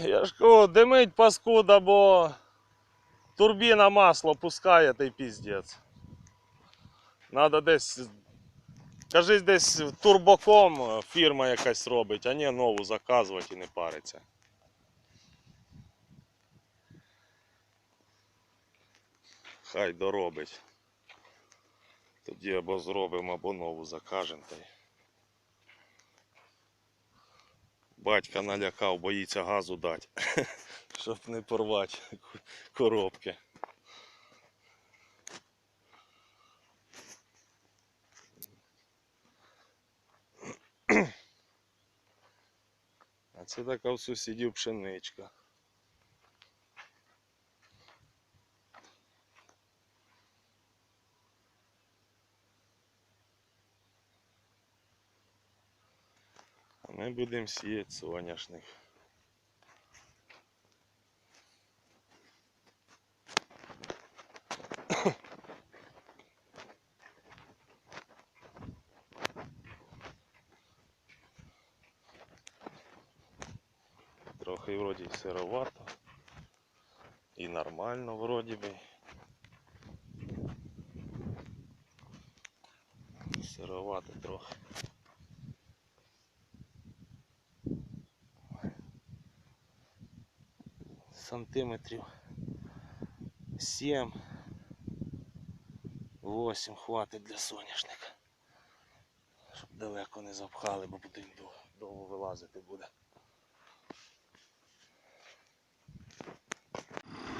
Я ж кажу, димить паскуда, бо турбіна масло пускає та й піздець. Надо десь. Кажись, десь турбоком фірма якась робить, а не нову заказувати і не париться. Хай доробить. Тоді або зробимо, або нову закажемо. Та й. Батька налякав, боїться газу дати, щоб не порвати коробки. А це така в сусідів пшеничка. Ми будемо сіяти соняшник. Трохи вроді сировато. І нормально вроді би. Сировато трохи. Сантиметрів 7 8 хватить для соняшника. Щоб далеко не запхали, бо потім довго, вилазити буде.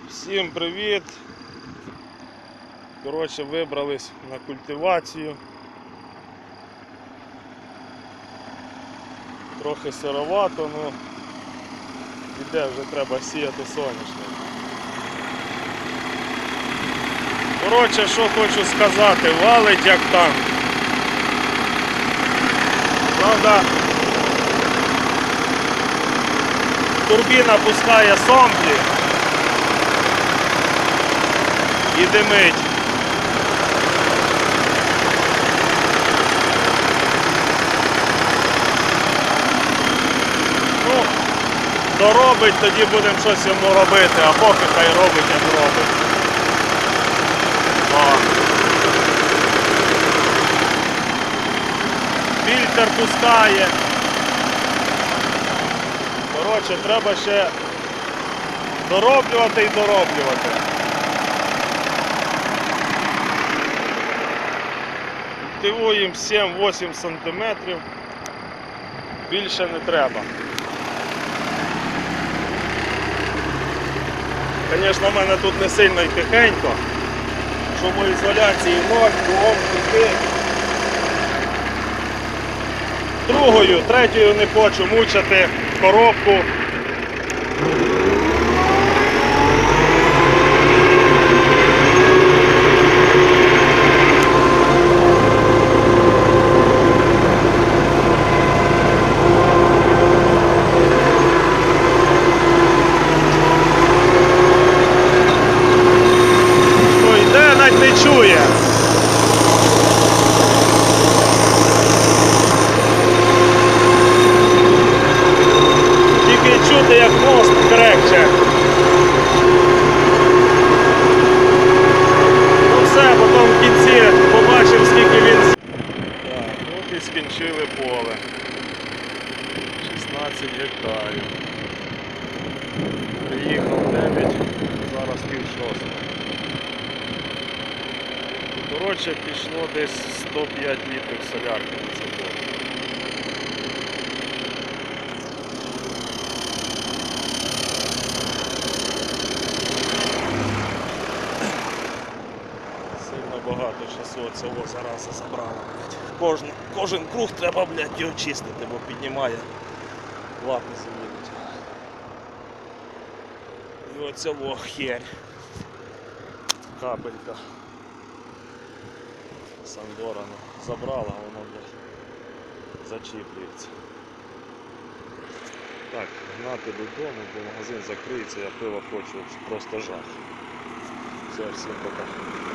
Всім привіт! Коротше, вибрались на культивацію. Трохи сировато, ну іде вже треба сіяти соняшник. Коротше, що хочу сказати, валить як танк. Правда, турбіна пускає сомплі і димить. Ну, доробить, тоді будемо щось йому робити, а поки хай робить, як робить. О. Фільтр пускає. Коротше, треба ще дороблювати і дороблювати. Культивуємо 7-8 сантиметрів. Більше не треба. Звісно, в мене тут не сильно і тихенько. Шумоізоляції ноль, кругом кути. Другою, третьою не хочу мучити коробку. Приїхав 9, зараз пів шостого. Коротше, пішло десь 105 літрів солярки на це поле. Сильно багато часу цього зараза забрала. Кожен, кожен круг треба, блядь, його чистити, бо піднімає лапи завідуть. І оце во херь. Капелька. Сандора ну, забрала, воно, блядь, зачіплюється. Так, гнати додому, бо магазин закриється, я пиво хочу просто жах. Все, всім пока.